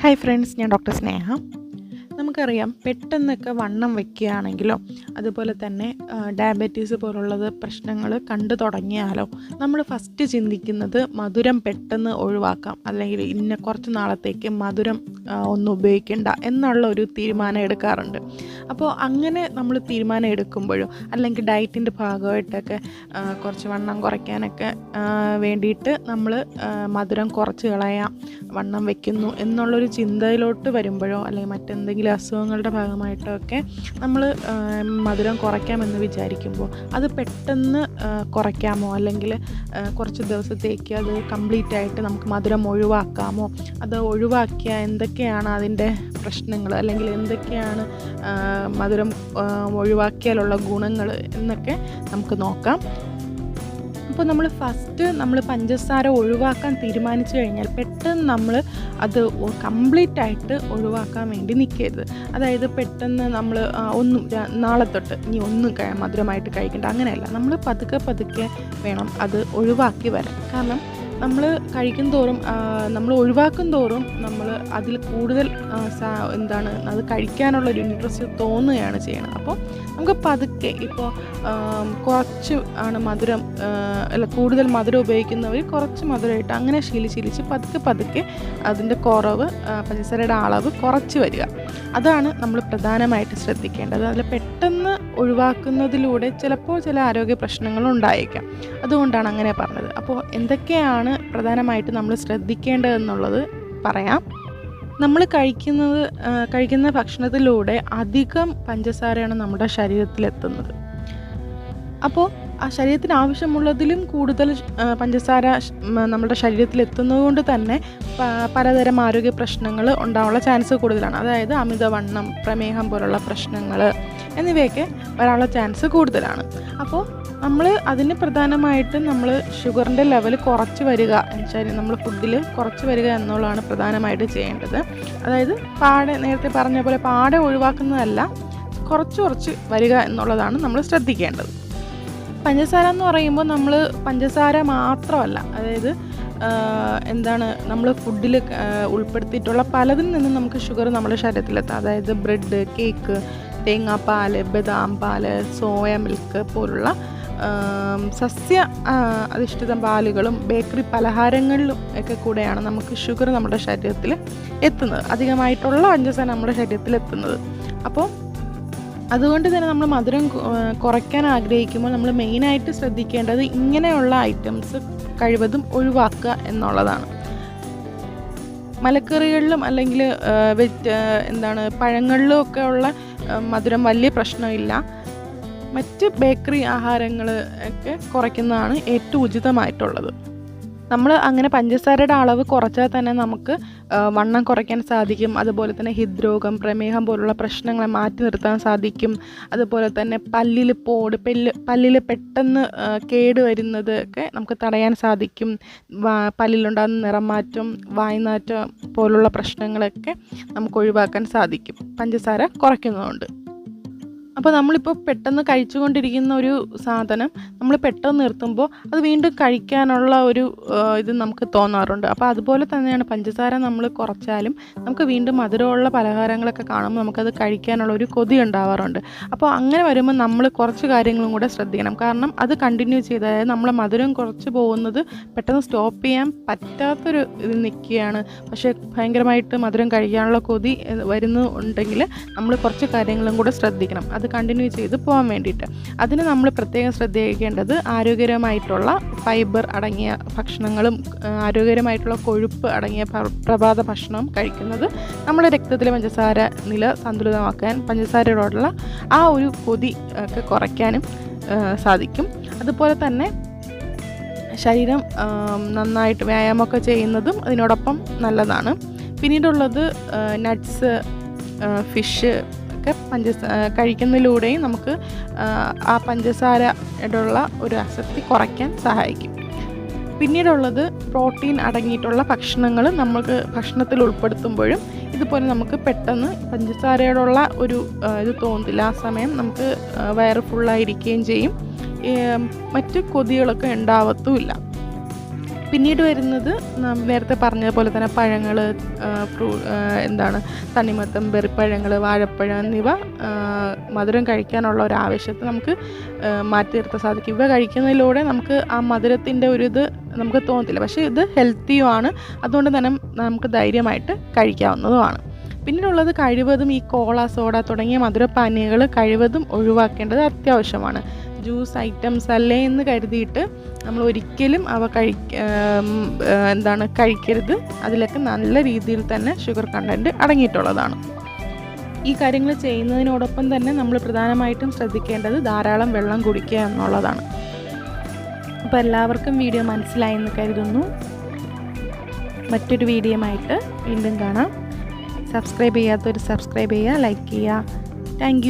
Hi friends ഞാൻ doctor Sneha. നമുക്കറിയാം പെട്ടെന്നൊക്കെ വണ്ണം വെക്കുകയാണെങ്കിലോ അതുപോലെ തന്നെ ഡയബറ്റീസ് പോലുള്ളത് പ്രശ്നങ്ങൾ കണ്ടു തുടങ്ങിയാലോ നമ്മൾ ഫസ്റ്റ് ചിന്തിക്കുന്നത് മധുരം പെട്ടെന്ന് ഒഴിവാക്കാം അല്ലെങ്കിൽ ഇന്ന കുറച്ച് നാളത്തേക്ക് മധുരം ഒന്നും ഉപയോഗിക്കേണ്ട എന്നുള്ള ഒരു തീരുമാനം എടുക്കാറുണ്ട്. അപ്പോൾ അങ്ങനെ നമ്മൾ തീരുമാനം എടുക്കുമ്പോഴും അല്ലെങ്കിൽ ഡയറ്റിന്റെ ഭാഗമായിട്ടൊക്കെ കുറച്ച് വണ്ണം കുറയ്ക്കാനൊക്കെ വേണ്ടിയിട്ട് നമ്മൾ മധുരം കുറച്ച് കളയാം വണ്ണം വെക്കുന്നു എന്നുള്ളൊരു ചിന്തയിലോട്ട് വരുമ്പോഴോ അല്ലെങ്കിൽ മറ്റെന്തെങ്കിലും അസുഖങ്ങളുടെ ഭാഗമായിട്ടൊക്കെ നമ്മൾ മധുരം കുറയ്ക്കാമെന്ന് വിചാരിക്കുമ്പോൾ അത് പെട്ടെന്ന് കുറയ്ക്കാമോ? അല്ലെങ്കിൽ കുറച്ച് ദിവസത്തേക്ക് അത് കംപ്ലീറ്റ് ആയിട്ട് നമുക്ക് മധുരം ഒഴിവാക്കാമോ? അത് ഒഴിവാക്കിയ എന്തൊക്കെയാണ് അതിന്റെ പ്രശ്നങ്ങൾ? അല്ലെങ്കിൽ എന്തൊക്കെയാണ് മധുരം ഒഴിവാക്കിയാലുള്ള ഗുണങ്ങൾ എന്നൊക്കെ നമുക്ക് നോക്കാം. അപ്പോൾ നമ്മൾ ഫസ്റ്റ് നമ്മൾ പഞ്ചസാര ഒഴിവാക്കാൻ തീരുമാനിച്ചു കഴിഞ്ഞാൽ പെട്ടെന്ന് നമ്മൾ അത് കംപ്ലീറ്റ് ആയിട്ട് ഒഴിവാക്കാൻ വേണ്ടി നിൽക്കരുത് അതായത് പെട്ടെന്ന് നമ്മൾ ഒന്നും നാളെ തൊട്ട് ഇനി ഒന്നും മധുരമായിട്ട് കഴിക്കേണ്ട അങ്ങനെയല്ല. നമ്മൾ പതുക്കെ പതുക്കെ വേണം അത് ഒഴിവാക്കി വരാൻ. കാരണം നമ്മൾ കഴിക്കും തോറും നമ്മൾ ഒഴിവാക്കും തോറും നമ്മൾ അതിൽ കൂടുതൽ എന്താണ് അത് കഴിക്കാനുള്ള ഒരു ഇൻട്രസ്റ്റ് തോന്നുകയാണ് ചെയ്യണം അപ്പോൾ നമുക്ക് പതുക്കെ ഇപ്പോൾ കുറച്ച് ആണ് മധുരം അല്ല കൂടുതൽ മധുരം ഉപയോഗിക്കുന്നവർ കുറച്ച് മധുരമായിട്ട് അങ്ങനെ ശീലിശീലിച്ച് ശീലിച്ച് പതുക്കെ പതുക്കെ അതിന്റെ കുറവ് പഞ്ചസാരയുടെ അളവ് കുറച്ച് വരിക. അതാണ് നമ്മൾ പ്രധാനമായിട്ട് ശ്രദ്ധിക്കേണ്ടത്. അതിൽ പെട്ടെന്ന് ഒഴിവാക്കുന്നതിലൂടെ ചിലപ്പോൾ ചില ആരോഗ്യ പ്രശ്നങ്ങൾ ഉണ്ടായേക്കാം. അതുകൊണ്ടാണ് അങ്ങനെ പറഞ്ഞത്. അപ്പോൾ എന്തൊക്കെയാണ് പ്രധാനമായിട്ട് നമ്മൾ ശ്രദ്ധിക്കേണ്ടതെന്നുള്ളത് പറയാം. നമ്മൾ കഴിക്കുന്നത് കഴിക്കുന്ന ഭക്ഷണത്തിലൂടെ അധികം പഞ്ചസാരയാണ് നമ്മുടെ ശരീരത്തിലെത്തുന്നത്. അപ്പോൾ ആ ശരീരത്തിന് ആവശ്യമുള്ളതിലും കൂടുതൽ പഞ്ചസാര നമ്മുടെ ശരീരത്തിൽ എത്തുന്നതുകൊണ്ട് തന്നെ പലതരം ആരോഗ്യ പ്രശ്നങ്ങൾ ഉണ്ടാവാനുള്ള ചാൻസ് കൂടുതലാണ്. അതായത് അമിതവണ്ണം പ്രമേഹം പോലുള്ള പ്രശ്നങ്ങൾ എന്നിവയൊക്കെ വരാനുള്ള ചാൻസ് കൂടുതലാണ്. അപ്പോൾ നമ്മൾ അതിന് പ്രധാനമായിട്ടും നമ്മൾ ഷുഗറിന്റെ ലെവൽ കുറച്ച് വരിക എന്നുവെച്ചാൽ നമ്മൾ ഫുഡിൽ കുറച്ച് വരിക എന്നുള്ളതാണ് പ്രധാനമായിട്ട് ചെയ്യേണ്ടത്. അതായത് പാടെ നേരത്തെ പറഞ്ഞ പോലെ പാടെ ഒഴിവാക്കുന്നതല്ല കുറച്ച് കുറച്ച് വരിക എന്നുള്ളതാണ് നമ്മൾ ശ്രദ്ധിക്കേണ്ടത്. പഞ്ചസാര എന്ന് പറയുമ്പോൾ നമ്മൾ പഞ്ചസാര മാത്രമല്ല. അതായത് എന്താണ് നമ്മൾ ഫുഡിൽ ഉൾപ്പെടുത്തിയിട്ടുള്ള പലതിൽ നിന്നും നമുക്ക് ഷുഗർ നമ്മുടെ ശരീരത്തിലെത്താം. അതായത് ബ്രെഡ് കേക്ക് തേങ്ങാപ്പാൽ ബദാം പാൽ സോയ മിൽക്ക് പോലുള്ള സസ്യ അധിഷ്ഠിത പാലുകളും ബേക്കറി പലഹാരങ്ങളിലും ഒക്കെ കൂടെയാണ് നമുക്ക് ഷുഗർ നമ്മുടെ ശരീരത്തിൽ എത്തുന്നത്. അധികമായിട്ടുള്ള പഞ്ചസാര നമ്മുടെ ശരീരത്തിൽ എത്തുന്നത്. അപ്പോൾ അതുകൊണ്ട് തന്നെ നമ്മൾ മധുരം കുറയ്ക്കാൻ ആഗ്രഹിക്കുമ്പോൾ നമ്മൾ മെയിനായിട്ട് ശ്രദ്ധിക്കേണ്ടത് ഇങ്ങനെയുള്ള ഐറ്റംസ് കഴിവതും ഒഴിവാക്കുക എന്നുള്ളതാണ്. മലക്കറികളിലും അല്ലെങ്കിൽ വെജ് എന്താണ് പഴങ്ങളിലും ഒക്കെ ഉള്ള മധുരം വലിയ പ്രശ്നമില്ല. മറ്റ് ബേക്കറി ആഹാരങ്ങൾ ഒക്കെ കുറയ്ക്കുന്നതാണ് ഏറ്റവും ഉചിതമായിട്ടുള്ളത്. നമ്മൾ അങ്ങനെ പഞ്ചസാരയുടെ അളവ് കുറച്ചാൽ തന്നെ നമുക്ക് വണ്ണം കുറയ്ക്കാൻ സാധിക്കും. അതുപോലെ തന്നെ ഹൃദ്രോഗം പ്രമേഹം പോലുള്ള പ്രശ്നങ്ങളെ മാറ്റി നിർത്താൻ സാധിക്കും. അതുപോലെ തന്നെ പല്ലിൽ പോട് പെല്ല് പല്ലിൽ പെട്ടെന്ന് കേട് വരുന്നത് ഒക്കെ നമുക്ക് തടയാൻ സാധിക്കും. പല്ലിലുണ്ടാകുന്ന നിറം മാറ്റം വായ്നാറ്റം പോലുള്ള പ്രശ്നങ്ങളൊക്കെ നമുക്ക് ഒഴിവാക്കാൻ സാധിക്കും. പഞ്ചസാര കുറയ്ക്കുന്നതുകൊണ്ട്. അപ്പോൾ നമ്മളിപ്പോൾ പെട്ടെന്ന് കഴിച്ചുകൊണ്ടിരിക്കുന്ന ഒരു സാധനം നമ്മൾ പെട്ടെന്ന് നിർത്തുമ്പോൾ അത് വീണ്ടും കഴിക്കാനുള്ള ഒരു ഇത് നമുക്ക് തോന്നാറുണ്ട്. അപ്പോൾ അതുപോലെ തന്നെയാണ് പഞ്ചസാര നമ്മൾ കുറച്ചാലും നമുക്ക് വീണ്ടും മധുരമുള്ള പലഹാരങ്ങളൊക്കെ കാണുമ്പോൾ നമുക്കത് കഴിക്കാനുള്ള ഒരു കൊതി ഉണ്ടാവാറുണ്ട്. അപ്പോൾ അങ്ങനെ വരുമ്പോൾ നമ്മൾ കുറച്ച് കാര്യങ്ങളും കൂടെ ശ്രദ്ധിക്കണം. കാരണം അത് കണ്ടിന്യൂ ചെയ്ത് അതായത് നമ്മളെ മധുരം കുറച്ച് പോകുന്നത് പെട്ടെന്ന് സ്റ്റോപ്പ് ചെയ്യാൻ പറ്റാത്തൊരു ഇത് നിൽക്കുകയാണ്. പക്ഷേ ഭയങ്കരമായിട്ട് മധുരം കഴിക്കാനുള്ള കൊതി വരുന്നുണ്ടെങ്കിൽ നമ്മൾ കുറച്ച് കാര്യങ്ങളും കൂടെ ശ്രദ്ധിക്കണം. അത് കണ്ടിന്യൂ ചെയ്ത് പോകാൻ വേണ്ടിയിട്ട്. അതിന് നമ്മൾ പ്രത്യേകം ശ്രദ്ധിക്കേണ്ടത് ആരോഗ്യകരമായിട്ടുള്ള ഫൈബർ അടങ്ങിയ ഭക്ഷണങ്ങളും ആരോഗ്യകരമായിട്ടുള്ള കൊഴുപ്പ് അടങ്ങിയ പ്രഭാത ഭക്ഷണം കഴിക്കുന്നത് നമ്മുടെ രക്തത്തിലെ പഞ്ചസാര നില സന്തുലിതമാക്കാൻ പഞ്ചസാരയോടുള്ള ആ ഒരു കൊതി ഒക്കെ കുറയ്ക്കാനും സാധിക്കും. അതുപോലെ തന്നെ ശരീരം നന്നായിട്ട് വ്യായാമമൊക്കെ ചെയ്യുന്നതും അതിനോടൊപ്പം നല്ലതാണ്. പിന്നീടുള്ളത് നട്ട്സ് ഫിഷ് ഒക്കെ പഞ്ചസ കഴിക്കുന്നതിലൂടെയും നമുക്ക് ആ, പഞ്ചസാരയോടുള്ള ഒരു അസക്തി കുറയ്ക്കാൻ സഹായിക്കും. പിന്നീടുള്ളത് പ്രോട്ടീൻ അടങ്ങിയിട്ടുള്ള ഭക്ഷണങ്ങൾ നമുക്ക് ഭക്ഷണത്തിൽ ഉൾപ്പെടുത്തുമ്പോഴും ഇതുപോലെ നമുക്ക് പെട്ടെന്ന് പഞ്ചസാരയോടുള്ള ഒരു ഇത് തോന്നില്ല ആ സമയം നമുക്ക് വയറ് ഫുള്ളായിരിക്കുകയും ചെയ്യും. മറ്റ് കൊതികളൊക്കെ ഉണ്ടാവത്തുമില്ല. പിന്നീട് വരുന്നത് നേരത്തെ പറഞ്ഞതുപോലെ തന്നെ പഴങ്ങൾ ഫ്രൂ എന്താണ് തണ്ണിമത്തം ബെറിപ്പഴങ്ങൾ വാഴപ്പഴം എന്നിവ മധുരം കഴിക്കാനുള്ള ഒരു ആവശ്യത്തെ നമുക്ക് മാറ്റി നിർത്താൻ സാധിക്കും. ഇവ കഴിക്കുന്നതിലൂടെ നമുക്ക് ആ മധുരത്തിന്റെ ഒരു ഇത് നമുക്ക് തോന്നത്തില്ല. പക്ഷേ ഇത് ഹെൽത്തിയുമാണ് അതുകൊണ്ട് തന്നെ നമുക്ക് ധൈര്യമായിട്ട് കഴിക്കാവുന്നതുമാണ്. പിന്നീടുള്ളത് കഴിവതും ഈ കോള സോഡ തുടങ്ങിയ മധുരപാനീയങ്ങൾ കഴിവതും ഒഴിവാക്കേണ്ടത് അത്യാവശ്യമാണ്. ജ്യൂസ് ഐറ്റംസ് അല്ലേ എന്ന് കരുതിയിട്ട് നമ്മൾ ഒരിക്കലും അവ കഴിക്ക എന്താണ് കഴിക്കരുത്. അതിലൊക്കെ നല്ല രീതിയിൽ തന്നെ ഷുഗർ കണ്ടന്റ് അടങ്ങിയിട്ടുള്ളതാണ്. ഈ കാര്യങ്ങൾ ചെയ്യുന്നതിനോടൊപ്പം തന്നെ നമ്മൾ പ്രധാനമായിട്ടും ശ്രദ്ധിക്കേണ്ടത് ധാരാളം വെള്ളം കുടിക്കുക എന്നുള്ളതാണ്. അപ്പോൾ എല്ലാവർക്കും വീഡിയോ മനസ്സിലായി എന്ന് കരുതുന്നു. മറ്റൊരു വീഡിയോയുമായിട്ട് വീണ്ടും കാണാം. സബ്സ്ക്രൈബ് ചെയ്യാത്തവർ സബ്സ്ക്രൈബ് ചെയ്യുക ലൈക്ക് ചെയ്യുക. താങ്ക്